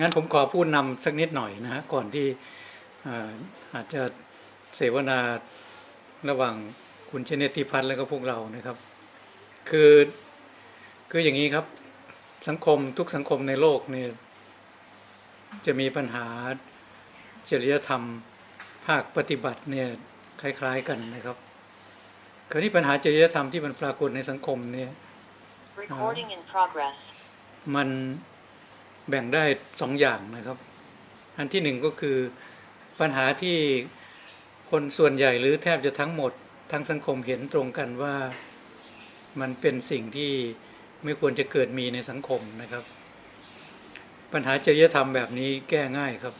งั้นผมขอพูดนำสักนิดหน่อยนะฮะก่อนที่อ่าอาจจะเสวนาระหว่างคุณชเนตติพัฒน์แล้วก็พวกเรานะครับ คือคืออย่างนี้ครับสังคมทุกสังคมในโลกเนี่ยจะมีปัญหาจริยธรรมภาคปฏิบัติเนี่ยคล้ายๆกันนะครับคราวนี้ปัญหาจริยธรรมที่มันปรากฏในสังคมเนี่ย Recording in progress. มัน แบ่งได้สองอย่างนะครับ อันที่หนึ่งก็คือปัญหาที่คนส่วนใหญ่หรือแทบจะทั้งหมดทั้งสังคมเห็นตรงกันว่ามันเป็นสิ่งที่ไม่ควรจะเกิดมีในสังคมนะครับ ปัญหาจริยธรรมแบบนี้แก้ง่ายครับ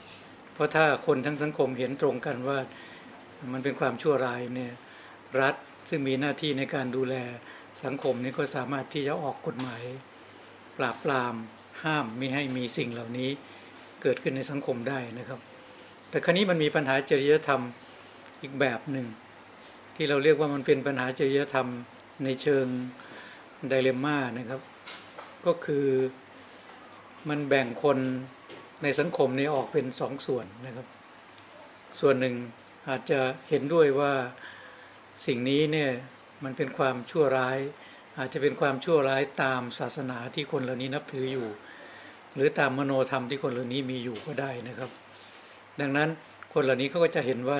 เพราะถ้าคนทั้งสังคมเห็นตรงกันว่ามันเป็นความชั่วร้ายเนี่ยรัฐซึ่งมีหน้าที่ในการดูแลสังคมนี้ก็สามารถที่จะออกกฎหมาย ปราบปราม ห้ามไม่ให้มีสิ่งเหล่านี้เกิดขึ้นในสังคมได้นะครับ แต่ครั้นี้มันมีปัญหาจริยธรรมอีกแบบหนึ่ง ที่เราเรียกว่ามันเป็นปัญหาจริยธรรมในเชิงไดเลมม่านะครับ ก็คือมันแบ่งคนในสังคมนี้ออกเป็นสองส่วนนะครับ ส่วนหนึ่งอาจจะเห็นด้วยว่าสิ่งนี้เนี่ยมันเป็นความชั่วร้าย อาจจะเป็นความชั่วร้ายตามศาสนาที่คนเหล่านี้นับถืออยู่ หรือตามมโนธรรมที่คนเหล่านี้มีอยู่ก็ได้นะครับ ดังนั้นคนเหล่านี้เขาก็จะเห็นว่า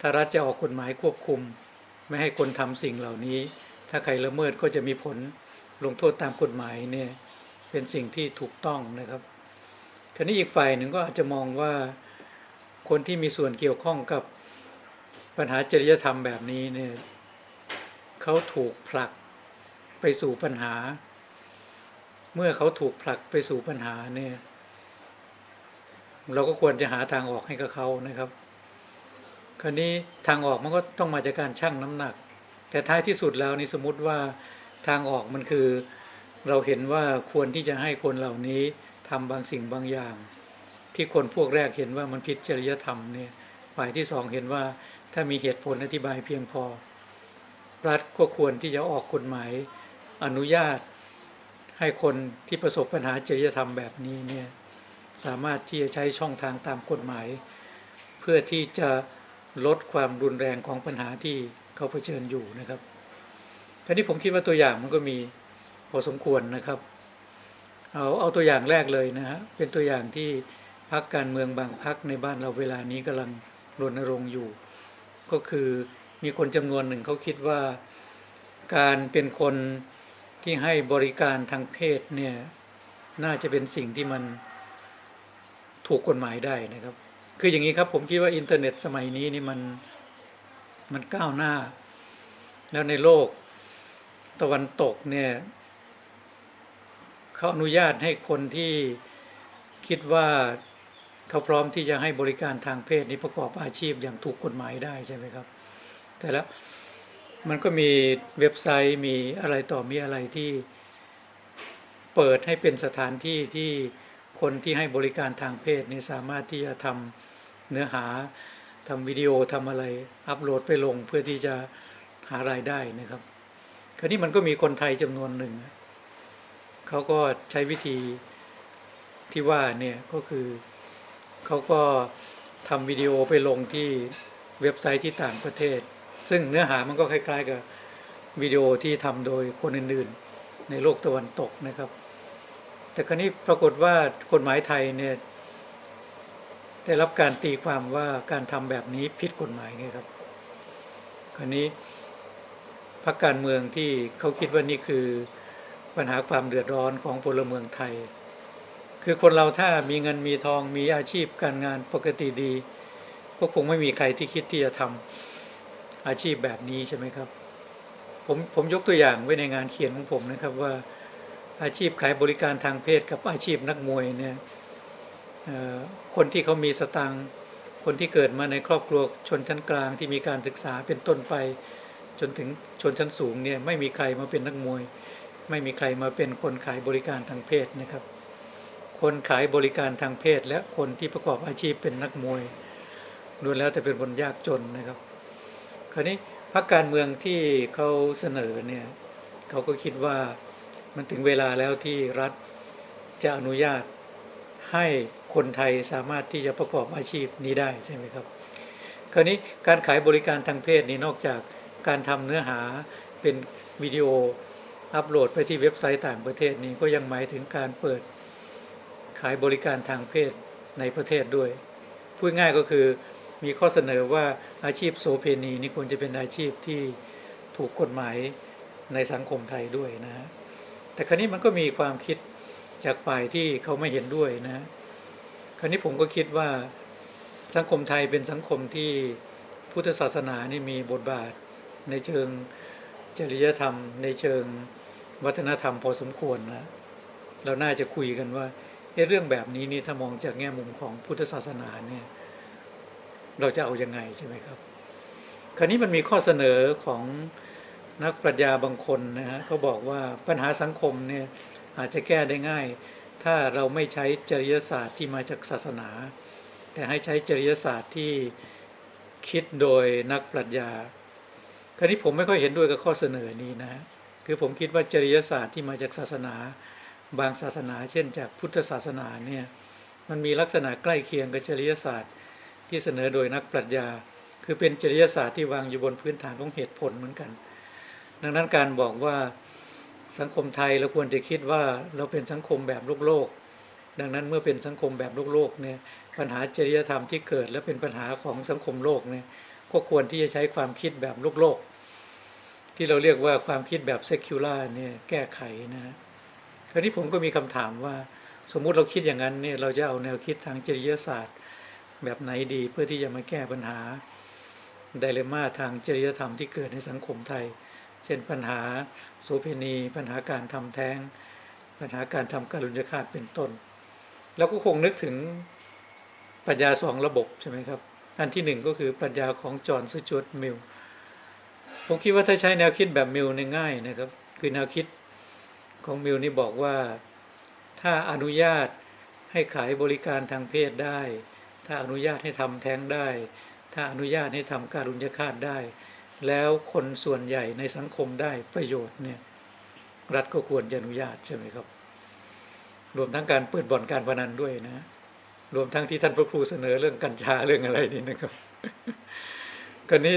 ถ้ารัฐจะออกกฎหมายควบคุม ไม่ให้คนทำสิ่งเหล่านี้ ถ้าใครละเมิดก็จะมีผลลงโทษตามกฎหมายเนี่ยเป็นสิ่งที่ถูกต้องนะครับทีนี้อีกฝ่ายหนึ่งก็อาจจะมองว่าคนที่มีส่วนเกี่ยวข้องกับปัญหาจริยธรรมแบบนี้เนี่ยเขาถูกผลักไปสู่ปัญหา เมื่อเขาถูกผลักไปสู่ปัญหาเนี่ย เราก็ควรจะหาทางออกให้กับเขานะครับ คราวนี้ทางออกมันก็ต้องมาจากการชั่งน้ำหนัก แต่ท้ายที่สุดแล้วนี่สมมติว่าทางออกมันคือ เราเห็นว่าควรที่จะให้คนเหล่านี้ทำบางสิ่งบางอย่าง ที่คนพวกแรกเห็นว่ามันผิดจริยธรรมเนี่ยฝ่ายที่สองเห็นว่าถ้ามีเหตุผลอธิบายเพียงพอรัฐก็ควรที่จะออกกฎหมายอนุญาต ให้คนที่ประสบปัญหาจริยธรรมแบบนี้เนี่ยสามารถที่จะใช้ช่องทางตามกฎหมาย เพื่อที่จะลดความรุนแรงของปัญหาที่เขาเผชิญอยู่นะครับทีนี้ผมคิดว่าตัวอย่างมันก็มีพอสมควรนะครับเอาเอาตัวอย่างแรกเลยนะฮะเป็นตัวอย่างที่พักการเมืองบางพักในบ้านเราเวลานี้กำลังรณรงค์อยู่ ก็คือมีคนจำนวนหนึ่งเขาคิดว่า การเป็นคน ที่ให้บริการทางเพศเนี่ยน่าจะเป็นสิ่งที่มันถูกกฎหมายได้นะครับ คืออย่างนี้ครับผมคิดว่าอินเทอร์เน็ตสมัยนี้นี่มันมันก้าวหน้า แล้วในโลกตะวันตกเนี่ยเขาอนุญาตให้คนที่คิดว่าเขาพร้อมที่จะให้บริการทางเพศนี้ประกอบอาชีพอย่างถูกกฎหมายได้ใช่ไหมครับ แต่แล้ว มันก็มีเว็บไซต์มีอะไรต่อมีอะไรที่เปิดให้เป็นสถานที่ที่คนที่ให้บริการทางเพศนี่สามารถที่จะทำเนื้อหาทำวิดีโอทำอะไร อัปโหลดไปลงเพื่อที่จะหารายได้นะครับ คราวนี้มันก็มีคนไทยจำนวนหนึ่ง เขาก็ใช้วิธีที่ว่าเนี่ยก็คือเขาก็ทำวิดีโอไปลงที่เว็บไซต์ที่ต่างประเทศ ซึ่งเนื้อหามันก็คล้าย ๆ กับวิดีโอที่ทำโดยคนอื่นๆ ในโลกตะวันตกนะครับ แต่ครนี้ปรากฏว่ากฎหมายไทยเนี่ยได้รับการตีความว่าการทำแบบนี้ผิดกฎหมายไงครับครนี้พรรคการเมืองที่เขาคิดว่านี่คือปัญหาความเดือดร้อนของพลเมืองไทย คือคนเราถ้ามีเงินมีทองมีอาชีพการงานปกติดี ก็คงไม่มีใครที่คิดที่จะทำ อาชีพแบบนี้ใช่ไหมครับ ผมผมยกตัวอย่างไว้ในงานเขียนของผมนะครับว่าอาชีพขายบริการทางเพศกับอาชีพนักมวยเนี่ยคนที่เขามีสตังค์คนที่เกิดมาในครอบครัวชนชั้นกลางที่มีการศึกษาเป็นต้นไป จนถึงชนชั้นสูงเนี่ยไม่มีใครมาเป็นนักมวย ไม่มีใครมาเป็นคนขายบริการทางเพศนะครับ คนขายบริการทางเพศ และคนที่ประกอบอาชีพเป็นนักมวยล้วนแล้วแต่เป็นคนยากจนนะครับ คราวนี้พรรคการเมืองที่เขาเสนอเนี่ยเขาก็คิดว่ามันถึงเวลาแล้วที่รัฐจะอนุญาตให้คนไทยสามารถที่จะประกอบอาชีพนี้ได้ใช่ไหมครับ คราวนี้การขายบริการทางเพศนี่นอกจากการทำเนื้อหาเป็นวิดีโออัปโหลดไปที่เว็บไซต์ต่างประเทศนี้ก็ยังหมายถึงการเปิดขายบริการทางเพศในประเทศด้วย พูดง่ายก็คือ มีข้อเสนอว่าอาชีพโสเพณีนี่ควรจะเป็นอาชีพที่ถูกกฎหมายในสังคมไทยด้วยนะฮะแต่ครั้นี้มันก็มีความคิดจากฝ่ายที่เขาไม่เห็นด้วยนะฮะครนี้ผมก็คิดว่าสังคมไทยเป็นสังคมที่พุทธศาสนานี่มีบทบาทในเชิงจริยธรรม ในเชิงวัฒนธรรมพอสมควรนะเราน่าจะคุยกันว่าเรื่องแบบนี้นี่ถ้ามองจากแง่มุมของพุทธศาสนาเนี่ย เราจะเอายังไงใช่ไหมครับ คราวนี้มันมีข้อเสนอของนักปรัชญาบางคนนะฮะเขาบอกว่าปัญหาสังคมเนี่ยอาจจะแก้ได้ง่าย ถ้าเราไม่ใช้จริยศาสตร์ที่มาจากศาสนา แต่ให้ใช้จริยศาสตร์ที่คิดโดยนักปรัชญา คราวนี้ผมไม่ค่อยเห็นด้วยกับข้อเสนอนี้นะคือผมคิดว่าจริยศาสตร์ที่มาจากศาสนา บางศาสนา เช่น จากพุทธศาสนาเนี่ยมันมีลักษณะใกล้เคียงกับจริยศาสตร์ ที่เสนอโดยนักปรัชญา คือเป็นจริยศาสตร์ที่วางอยู่บนพื้นฐานของเหตุผลเหมือนกัน ดังนั้นการบอกว่าสังคมไทยเราควรจะคิดว่าเราเป็นสังคมแบบโลกโลก ดังนั้นเมื่อเป็นสังคมแบบโลกโลกเนี่ยปัญหาจริยธรรมที่เกิด และเป็นปัญหาของสังคมโลกเนี่ยก็ควรที่จะใช้ความคิดแบบโลกโลก ที่เราเรียกว่าความคิดแบบเซคิวล่าเนี่ยแก้ไขนะฮะคราวนี้ผมก็มีคำถามว่า สมมุติเราคิดอย่างนั้นเนี่ยเราจะเอาแนวคิดทางจริยศาสตร์ แบบไหนดีเพื่อที่จะมาแก้ปัญหาไดเลม่าทางจริยธรรมที่เกิดในสังคมไทย เช่นปัญหาโสเภณีปัญหาการทำแท้ง ปัญหาการทำการุญยฆาตเป็นต้น แล้วก็คงนึกถึงปรัชญาสองระบบใช่ไหมครับอันที่หนึ่งก็คือปรัชญาของจอห์นสจวตมิลล์ผมคิดว่าถ้าใช้แนวคิดแบบมิลล์เนี่ยง่ายนะครับ คือแนวคิดของมิลล์นี่บอกว่าถ้าอนุญาตให้ขายบริการทางเพศได้ ถ้าอนุญาตให้ทำแท้งได้ ถ้าอนุญาตให้ทำการุญยฆาตได้ แล้วคนส่วนใหญ่ในสังคมได้ประโยชน์เนี่ยรัฐก็ควรจะอนุญาตใช่ไหมครับ รวมทั้งการเปิดบ่อนการพนันด้วยนะ รวมทั้งที่ท่านพระครูเสนอเรื่องกัญชาเรื่องอะไรนี่นะครับก็นี้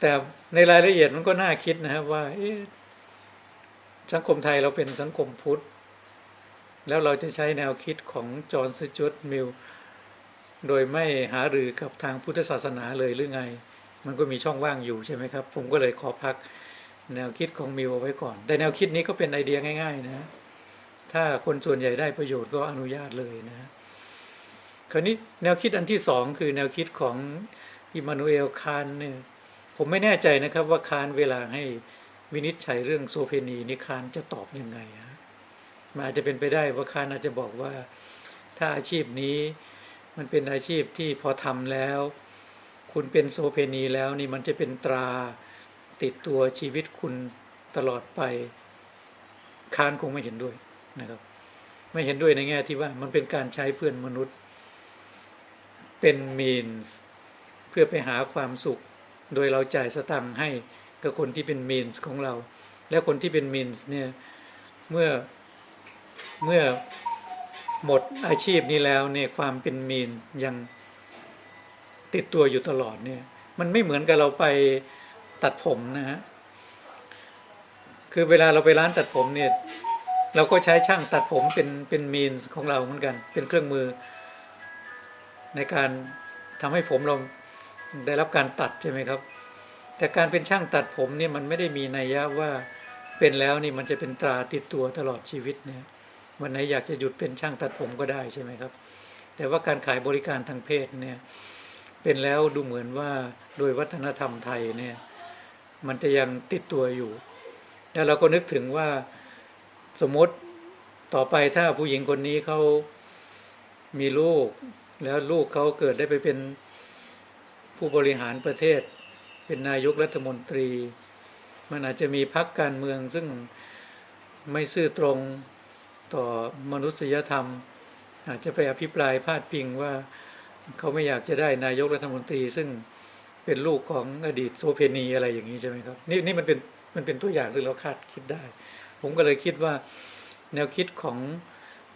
แต่ในรายละเอียดมันก็น่าคิดนะครับว่าสังคมไทยเราเป็นสังคมพุทธ แล้วเราจะใช้แนวคิดของจอห์นสจวตมิลโดยไม่หารือกับทางพุทธศาสนาเลยหรือไง มันก็มีช่องว่างอยู่ใช่ไหมครับ ผมก็เลยขอพักแนวคิดของมิลเอาไว้ก่อน แต่แนวคิดนี้ก็เป็นไอเดียง่าย ๆ นะ ถ้าคนส่วนใหญ่ได้ประโยชน์ก็อนุญาตเลยนะ คราวนี้แนวคิดอันที่สองคือแนวคิดของอิมมานูเอลคานเนี่ยผมไม่แน่ใจนะครับว่าคานเวลาให้วินิจฉัยเรื่องโซเพนีนี่คานจะตอบยังไงฮะ มันอาจจะเป็นไปได้ว่าคานอาจจะบอกว่า ถ้าอาชีพนี้มันเป็นอาชีพที่พอทำแล้ว คุณเป็นโซเพนีแล้วนี่มันจะเป็นตราติดตัวชีวิตคุณตลอดไปคานคงไม่เห็นด้วยนะครับ ไม่เห็นด้วยในแง่ที่ว่ามันเป็นการใช้เพื่อนมนุษย์ เป็นมีนเพื่อไปหาความสุข โดยเราจ่ายสตังค์ให้กับคนที่เป็นมีนของเรา แล้วคนที่เป็นมีนเนี่ยเมื่อ เมื่อหมดอาชีพนี้แล้วเนี่ยความเป็นมีนยังติดตัวอยู่ตลอดเนี่ย มันไม่เหมือนกับเราไปตัดผมนะฮะคือเวลาเราไปร้านตัดผมเนี่ยเราก็ใช้ช่างตัดผมเป็นเป็นมีนของเราเหมือนกัน เป็นเครื่องมือ ในการทำให้ผมเราได้รับการตัดใช่ไหมครับ แต่การเป็นช่างตัดผมเนี่ยมันไม่ได้มีนัยยะว่าเป็นแล้วนี่มันจะเป็นตราติดตัวตลอดชีวิตเนี่ย วันไหนอยากจะหยุดเป็นช่างตัดผมก็ได้ใช่ไหมครับ แต่ว่าการขายบริการทางเพศเนี่ยเป็นแล้วดูเหมือนว่าโดยวัฒนธรรมไทยเนี่ยมันจะยังติดตัวอยู่ แล้วเราก็นึกถึงว่าสมมติต่อไปถ้าผู้หญิงคนนี้เขามีลูก แล้วลูกเขาเกิดได้ไปเป็นผู้บริหารประเทศ เป็นนายกรัฐมนตรี มันอาจจะมีพักการเมืองซึ่งไม่ซื่อตรง ต่อมนุษยธรรม อาจจะไปอภิปรายพาดพิงว่าเขาไม่อยากจะได้นายกรัฐมนตรี ซึ่งเป็นลูกของอดีตโซเพนีอะไรอย่างนี้ใช่ไหมครับนี่นี่มันเป็นมันเป็นตัวอย่างซึ่งเราคาดคิดได้ ผมก็เลยคิดว่าแนวคิดของ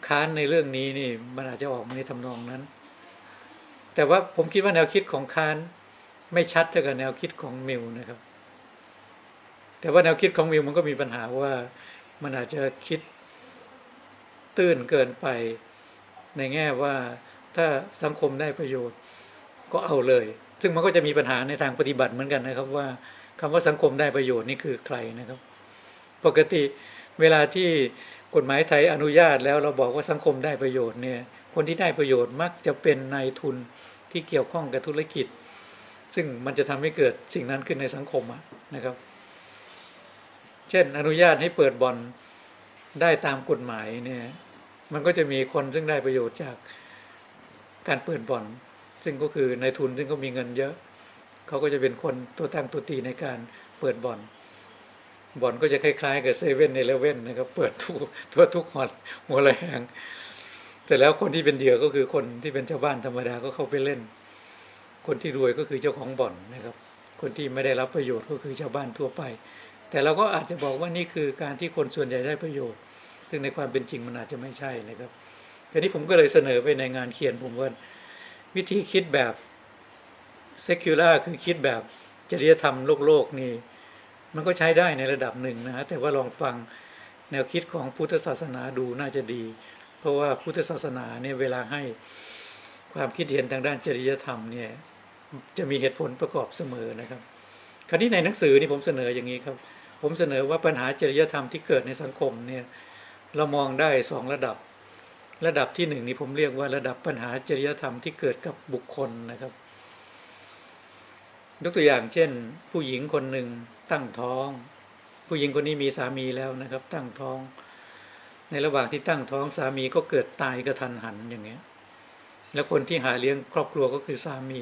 ค้านในเรื่องนี้นี่มันอาจจะออกมาในทำนองนั้น แต่ว่าผมคิดว่าแนวคิดของค้านไม่ชัดเท่ากับแนวคิดของมิลนะครับ แต่ว่าแนวคิดของมิลมันก็มีปัญหาว่ามันอาจจะคิด ตื้นเกินไป ในแง่ว่าถ้าสังคมได้ประโยชน์ก็เอาเลย ซึ่งมันก็จะมีปัญหาในทางปฏิบัติเหมือนกันนะครับว่าคำว่าสังคมได้ประโยชน์นี่คือใครนะครับ ปกติเวลาที่กฎหมายไทยอนุญาตแล้วเราบอกว่าสังคมได้ประโยชน์เนี่ยคนที่ได้ประโยชน์มักจะเป็นนายทุนที่เกี่ยวข้องกับธุรกิจ ซึ่งมันจะทำให้เกิดสิ่งนั้นขึ้นในสังคมนะครับ เช่นอนุญาตให้เปิดบ่อน ได้ตามกฎหมายเนี่ยมันก็จะมีคนซึ่งได้ประโยชน์จากการเปิดบ่อน ซึ่งก็คือในทุนซึ่งก็มีเงินเยอะ เขาก็จะเป็นคนตัวตั้งตัวตีในการเปิดบ่อนบ่อนก็จะคล้ายๆกับเซเว่นในเลเว่นนะครับ เปิดทุกทั่วทุกหอดหัวแรงแต่แล้วคนที่เป็นเหยื่อก็คือคนที่เป็นชาวบ้านธรรมดาก็เข้าไปเล่น คนที่รวยก็คือเจ้าของบ่อนนะครับ คนที่ไม่ได้รับประโยชน์ก็คือชาวบ้านทั่วไป แต่เราก็อาจจะบอกว่านี่คือการที่คนส่วนใหญ่ได้ประโยชน์ ซึ่งในความเป็นจริงมันอาจจะไม่ใช่นะครับทีนี้ผมก็เลยเสนอไปในงานเขียนผมว่าวิธีคิดแบบ secular คือคิดแบบจริยธรรมโลกโลกนี่มันก็ใช้ได้ในระดับหนึ่งนะฮะแต่ว่าลองฟังแนวคิดของพุทธศาสนาดูน่าจะดี เพราะว่าพุทธศาสนาเนี่ยเวลาให้ความคิดเห็นทางด้านจริยธรรมเนี่ยจะมีเหตุผลประกอบเสมอนะครับ คราวนี้ในหนังสือนี่ผมเสนออย่างนี้ครับ ผมเสนอว่าปัญหาจริยธรรมที่เกิดในสังคมเนี่ยเรามองได้สองระดับ ระดับที่หนึ่งนี่ผมเรียกว่าระดับปัญหาจริยธรรมที่เกิดกับบุคคลนะครับยกตัวอย่างเช่น ผู้หญิงคนหนึ่งตั้งท้อง ผู้หญิงคนนี้มีสามีแล้วนะครับ ตั้งท้อง ในระหว่างที่ตั้งท้องสามีก็เกิดตายกระทันหันอย่างเงี้ยแล้วคนที่หาเลี้ยงครอบครัวก็คือสามี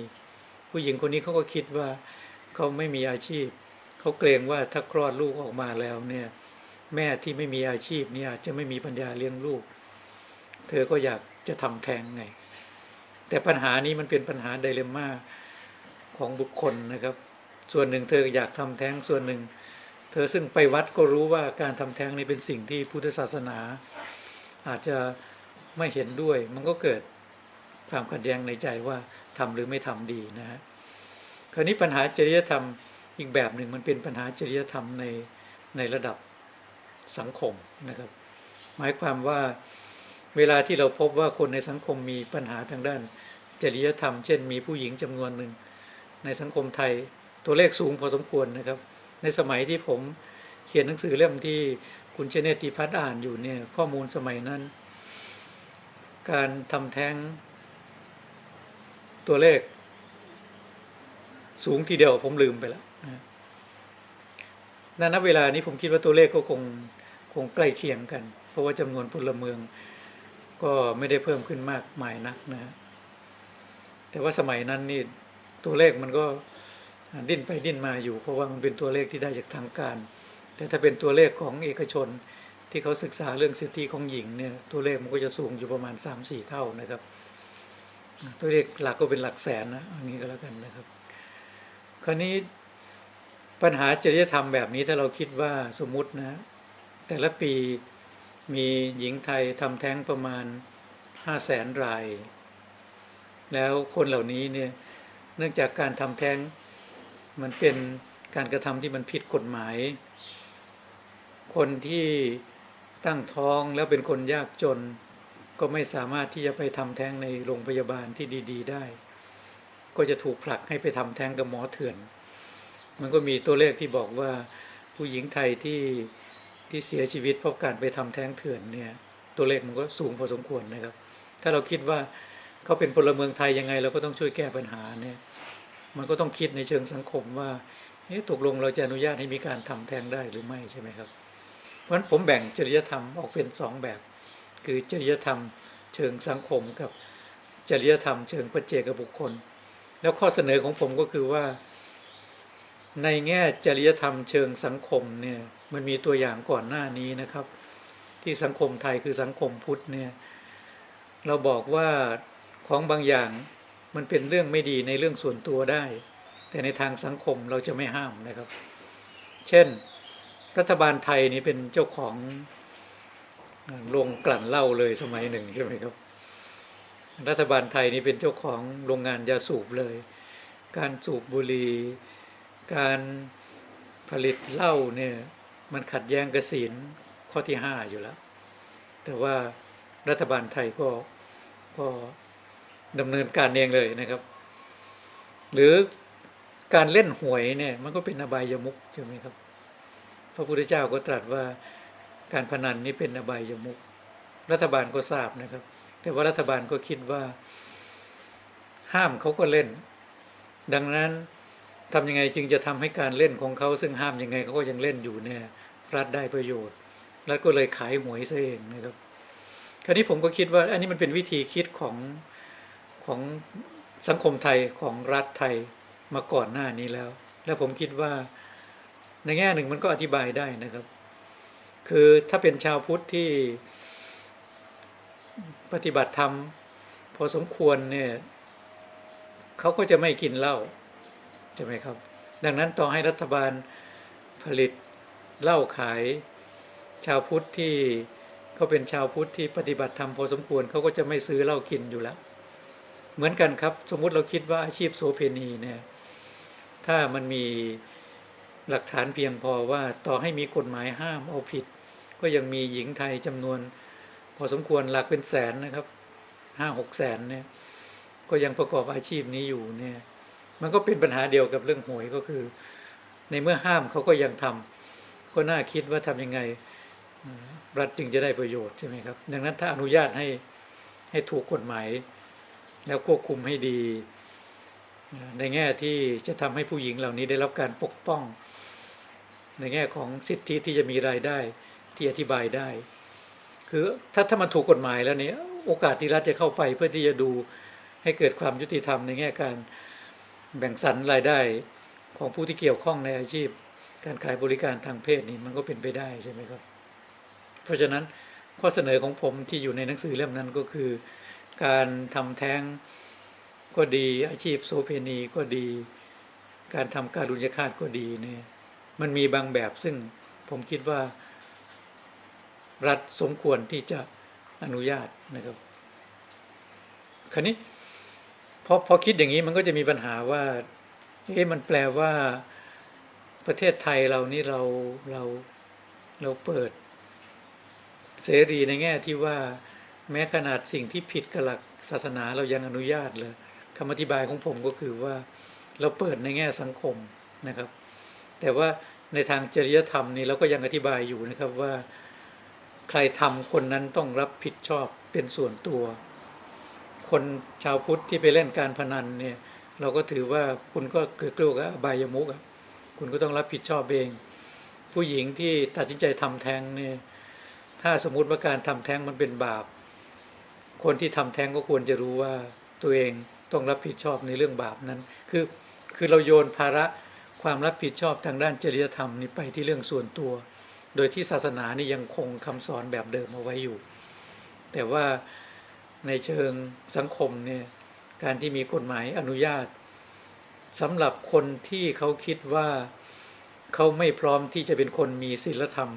ผู้หญิงคนนี้เขาก็คิดว่าเขาไม่มีอาชีพ เขาเกรงว่าถ้าคลอดลูกออกมาแล้วเนี่ย แม่ที่ไม่มีอาชีพเนี่ยจะไม่มีปัญญาเลี้ยงลูก เธอก็อยากจะทำแท้งไง แต่ปัญหานี้มันเป็นปัญหาไดเลมม่าของบุคคลนะครับ ส่วนหนึ่งเธออยากทำแท้งส่วนหนึ่ง เธอซึ่งไปวัดก็รู้ว่าการทำแท้งนี่เป็นสิ่งที่พุทธศาสนา อาจจะไม่เห็นด้วย มันก็เกิดความขัดแย้งในใจว่าทำหรือไม่ทำดีนะฮะคราวนี้ปัญหาจริยธรรม อีกแบบหนึ่งมันเป็นปัญหาจริยธรรมในในระดับสังคมนะครับ หมายความว่าเวลาที่เราพบว่าคนในสังคมมีปัญหาทางด้านจริยธรรม เช่น มีผู้หญิงจำนวนหนึ่ง ในสังคมไทยตัวเลขสูงพอสมควรนะครับ ในสมัยที่ผมเขียนหนังสือเล่มที่คุณเชเนตติพัฒน์อ่านอยู่เนี่ยข้อมูลสมัยนั้น การทำแท้งตัวเลข สูงทีเดียวผมลืมไปแล้ว ณณเวลานี้ผมคิดว่าตัวเลขก็คงคงใกล้เคียงกัน เพราะว่าจำนวนพลเมือง ก็ไม่ได้เพิ่มขึ้นมากมายนักนะฮะแต่ว่าสมัยนั้นนี่ตัวเลขมันก็ดิ้นไปดิ้นมาอยู่ เพราะว่ามันเป็นตัวเลขที่ได้จากทางการ แต่ถ้าเป็นตัวเลขของเอกชนที่เขาศึกษาเรื่องสิทธิของหญิงเนี่ยตัวเลขมันก็จะสูงอยู่ประมาณ 3-4 เท่านะครับ ตัวเลขหลักก็เป็นหลักแสนนะอันนี้ก็แล้วกันนะครับ คราวนี้ ปัญหาจริยธรรมแบบนี้ถ้าเราคิดว่าสมมุตินะ แต่ละปีมีหญิงไทยทำแท้งประมาณ5 0 0แสนราย แล้วคนเหล่านี้เนี่ยเนื่องจากการทำแท้งมันเป็นการกระทำที่มันผิดกฎหมาย คนที่ตั้งท้องแล้วเป็นคนยากจน ก็ไม่สามารถที่จะไปทำแท้งในโรงพยาบาลที่ดี ๆ ได้ ก็จะถูกผลักให้ไปทำแท้งกับหมอเถื่อน มันก็มีตัวเลขที่บอกว่าผู้หญิงไทยที่ที่เสียชีวิตเพราะการไปทำแท้งเถื่อนเนี่ยตัวเลขมันก็สูงพอสมควรนะครับ ถ้าเราคิดว่าเขาเป็นพลเมืองไทยยังไง เราก็ต้องช่วยแก้ปัญหาเนี่ยมันก็ต้องคิดในเชิงสังคมว่าเอ๊ะตกลงเราจะอนุญาตให้มีการทำแท้งได้หรือไม่ใช่ไหมครับ เพราะฉะนั้นผมแบ่งจริยธรรมออกเป็นสองแบบ คือจริยธรรมเชิงสังคมกับจริยธรรมเชิงปัจเจกบุคคล แล้วข้อเสนอของผมก็คือว่า ในแง่จริยธรรมเชิงสังคมเนี่ยมันมีตัวอย่างก่อนหน้านี้นะครับ ที่สังคมไทยคือสังคมพุทธเนี่ยเราบอกว่าของบางอย่างมันเป็นเรื่องไม่ดีในเรื่องส่วนตัวได้ แต่ในทางสังคมเราจะไม่ห้ามนะครับ เช่น รัฐบาลไทยนี่เป็นเจ้าของลงกลั่นเหล้าเลยสมัยหนึ่งใช่ไหมครับ รัฐบาลไทยนี่เป็นเจ้าของโรงงานยาสูบเลย การสูบบุหรี่ การผลิตเหล้าเนี่ยมันขัดแย้งกับศีลข้อที่ห้าอยู่แล้ว แต่ว่ารัฐบาลไทยก็ก็ดำเนินการเองเลยนะครับ หรือการเล่นหวยเนี่ยมันก็เป็นอบายมุขใช่ไหมครับ พระพุทธเจ้าก็ตรัสว่าการพนันนี่เป็นอบายมุขรัฐบาลก็ทราบนะครับ แต่ว่ารัฐบาลก็คิดว่า ห้ามเขาก็เล่น ดังนั้น ทำยังไงจึงจะทำให้การเล่นของเขาซึ่งห้ามยังไงเขาก็ยังเล่นอยู่เนี่ยรัฐได้ประโยชน์ รัฐก็เลยขายหวยซะเองนะครับ คราวนี้ผมก็คิดว่า อันนี้มันเป็นวิธีคิดของของสังคมไทยของรัฐไทยมาก่อนหน้านี้แล้ว แล้วผมคิดว่าในแง่หนึ่งมันก็อธิบายได้นะครับ คือถ้าเป็นชาวพุทธที่ปฏิบัติธรรมพอสมควรเนี่ยเขาก็จะไม่กินเหล้า ช่ไหมครับ ดังนั้นต่อให้รัฐบาลผลิตเหล้าขาย ชาวพุทธที่เขาเป็นชาวพุทธที่ปฏิบัติธรรมพอสมควรเขาก็จะไม่ซื้อเหล้ากินอยู่แล้ว เหมือนกันครับ สมมุติเราคิดว่าอาชีพโสเพณีเนี่ยถ้ามันมีหลักฐานเพียงพอว่าต่อให้มีกฎหมายห้ามเอาผิด ก็ยังมีหญิงไทยจำนวน พอสมควรหลักเป็นแสนนะครับห้าหกแสนเนี่ยก็ยังประกอบอาชีพนี้อยู่เนี่ย มันก็เป็นปัญหาเดียวกับเรื่องหวยก็คือ ในเมื่อห้ามเขาก็ยังทำก็น่าคิดว่าทำยังไงรัฐจึงจะได้ประโยชน์ใช่ไหมครับ ดังนั้นถ้าอนุญาตให้ให้ถูกกฎหมาย แล้วควบคุมให้ดี ในแง่ที่จะทำให้ผู้หญิงเหล่านี้ได้รับการปกป้อง ในแง่ของสิทธิที่จะมีรายได้ที่อธิบายได้ คือถ้าถ้ามันถูกกฎหมายแล้วเนี่ยโอกาสที่รัฐจะเข้าไปเพื่อที่จะดูให้เกิดความยุติธรรมในแง่การ แบ่งสรรรายได้ของผู้ที่เกี่ยวข้องในอาชีพ การขายบริการทางเพศนี่มันก็เป็นไปได้ใช่ไหมครับ เพราะฉะนั้นข้อเสนอของผมที่อยู่ในหนังสือเล่มนั้นก็คือ การทำแท้งก็ดีอาชีพโสเพณีก็ดี การทำการุญยฆาตก็ดีเนี่ยมันมีบางแบบซึ่งผมคิดว่า รัฐสมควรที่จะอนุญาตนะครับคันนี้ ราวนี้พอพอคิดอย่างนี้มันก็จะมีปัญหาว่าเอ๊ะมันแปลว่าประเทศไทยเรานี่เราเราเราเปิด เสรีในแง่ที่ว่าแม้ขนาดสิ่งที่ผิดกับหลักศาสนาเรายังอนุญาตเลยคำอธิบายของผมก็คือว่าเราเปิดในแง่สังคมนะครับ แต่ว่าในทางจริยธรรมนี่เราก็ยังอธิบายอยู่นะครับว่า ใครทำคนนั้นต้องรับผิดชอบเป็นส่วนตัว คนชาวพุทธที่ไปเล่นการพนันเนี่ยเราก็ถือว่าคุณก็เกลือกับอบายมุกอะคุณก็ต้องรับผิดชอบเอง ผู้หญิงที่ตัดสินใจทำแท้งเนี่ยถ้าสมมุติว่าการทำแท้งมันเป็นบาป คนที่ทำแท้งก็ควรจะรู้ว่าตัวเองต้องรับผิดชอบในเรื่องบาปนั้น คือคือเราโยนภาระความรับผิดชอบทางด้านจริยธรรมนี่ไปที่เรื่องส่วนตัว โดยที่ศาสนานี่ยังคงคำสอนแบบเดิมเอาไว้อยู่ แต่ว่า ในเชิงสังคมเนี่ยการที่มีกฎหมายอนุญาตสำหรับคนที่เขาคิดว่าเขาไม่พร้อมที่จะเป็นคนมีศีลธรรม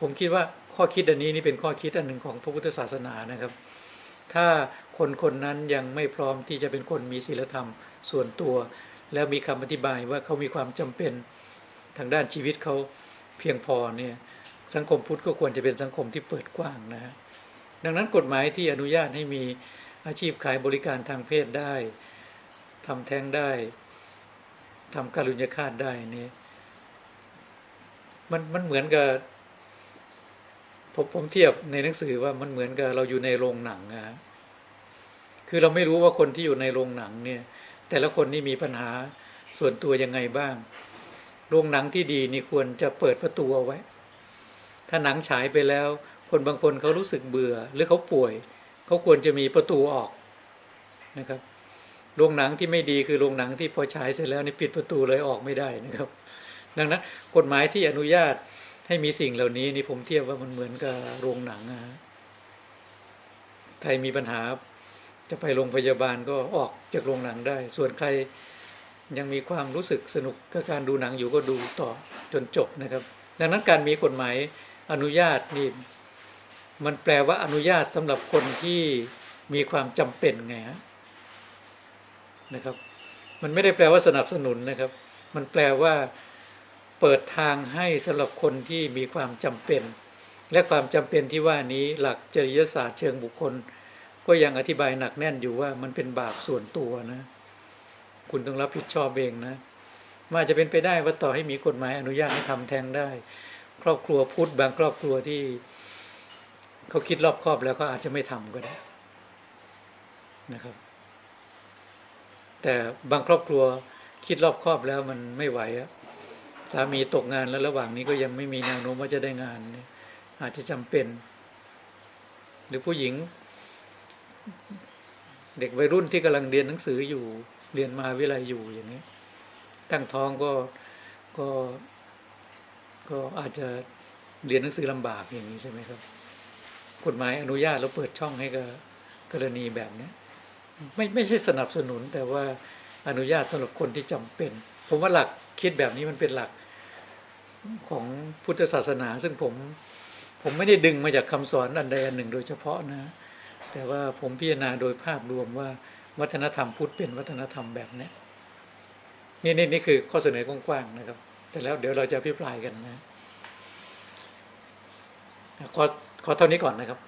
ผมคิดว่าข้อคิดอันนี้นี่เป็นข้อคิดอันหนึ่งของพระพุทธศาสนานะครับ ถ้าคนคนนั้นยังไม่พร้อมที่จะเป็นคนมีศีลธรรมส่วนตัว แล้วมีคำอธิบายว่าเขามีความจำเป็นทางด้านชีวิตเขาเพียงพอเนี่ยสังคมพุทธก็ควรจะเป็นสังคมที่เปิดกว้างนะฮะ ดังนั้นกฎหมายที่อนุญาตให้มีอาชีพขายบริการทางเพศได้ทำแท้งได้ทำการุญยฆาตได้นี่มันมันเหมือนกับผมผมเทียบในหนังสือว่ามันเหมือนกับเราอยู่ในโรงหนังอะฮะคือเราไม่รู้ว่าคนที่อยู่ในโรงหนังเนี่ย แต่ละคนนี่มีปัญหาส่วนตัวยังไงบ้าง โรงหนังที่ดีนี่ควรจะเปิดประตูเอาไว้ ถ้าหนังฉายไปแล้ว คนบางคนเขารู้สึกเบื่อหรือเขาป่วยเขาควรจะมีประตูออกนะครับโรงหนังที่ไม่ดีคือโรงหนังที่พอฉายเสร็จแล้วนี่ปิดประตูเลยออกไม่ได้นะครับ ดังนั้นกฎหมายที่อนุญาตให้มีสิ่งเหล่านี้นี่ผมเทียบว่ามันเหมือนกับโรงหนังนะฮะใครมีปัญหาจะไปโรงพยาบาลก็ออกจากโรงหนังได้ ส่วนใครยังมีความรู้สึกสนุกกับการดูหนังอยู่ก็ดูต่อจนจบนะครับ ดังนั้นการมีกฎหมายอนุญาตนี่ มันแปลว่าอนุญาตสำหรับคนที่มีความจำเป็นไงฮะนะครับ มันไม่ได้แปลว่าสนับสนุนนะครับ มันแปลว่า เปิดทางให้สำหรับคนที่มีความจำเป็น และความจำเป็นที่ว่านี้หลักจริยศาสตร์เชิงบุคคล ก็ยังอธิบายหนักแน่นอยู่ว่ามันเป็นบาปส่วนตัวนะ คุณต้องรับผิดชอบเองนะมันอาจจะเป็นไปได้ว่าต่อให้มีกฎหมายอนุญาตให้ทำแท้งได้ ครอบครัวพุทธบางครอบครัวที่ เขาคิดรอบครอบแล้วก็อาจจะไม่ทำก็ได้นะครับ แต่บางครอบครัวคิดรอบครอบแล้วมันไม่ไหวอะสามีตกงานแล้วระหว่างนี้ก็ยังไม่มีแนวโน้มว่าจะได้งานอาจจะจำเป็น หรือผู้หญิง เด็กวัยรุ่นที่กำลังเรียนหนังสืออยู่เรียนมหาวิทยาลัยอยู่อย่างนี้ ตั้งท้องก็ก็ก็อาจจะเรียนหนังสือลำบากอย่างนี้ใช่ไหมครับ กฎหมายอนุญาตแล้วเปิดช่องให้กับกรณีแบบนี้ไม่ไม่ใช่สนับสนุน แต่ว่าอนุญาตสำหรับคนที่จำเป็น ผมว่าหลักคิดแบบนี้มันเป็นหลักของพุทธศาสนา ซึ่งผมผมไม่ได้ดึงมาจากคำสอนอันใดอันหนึ่งโดยเฉพาะนะ แต่ว่าผมพิจารณาโดยภาพรวมว่าวัฒนธรรมพุทธเป็นวัฒนธรรมแบบนี้นี่นี่นี่คือข้อเสนอกว้างๆนะครับ แต่แล้วเดี๋ยวเราจะพิปรายกันนะข้อ ขอเท่านี้ก่อนนะครับ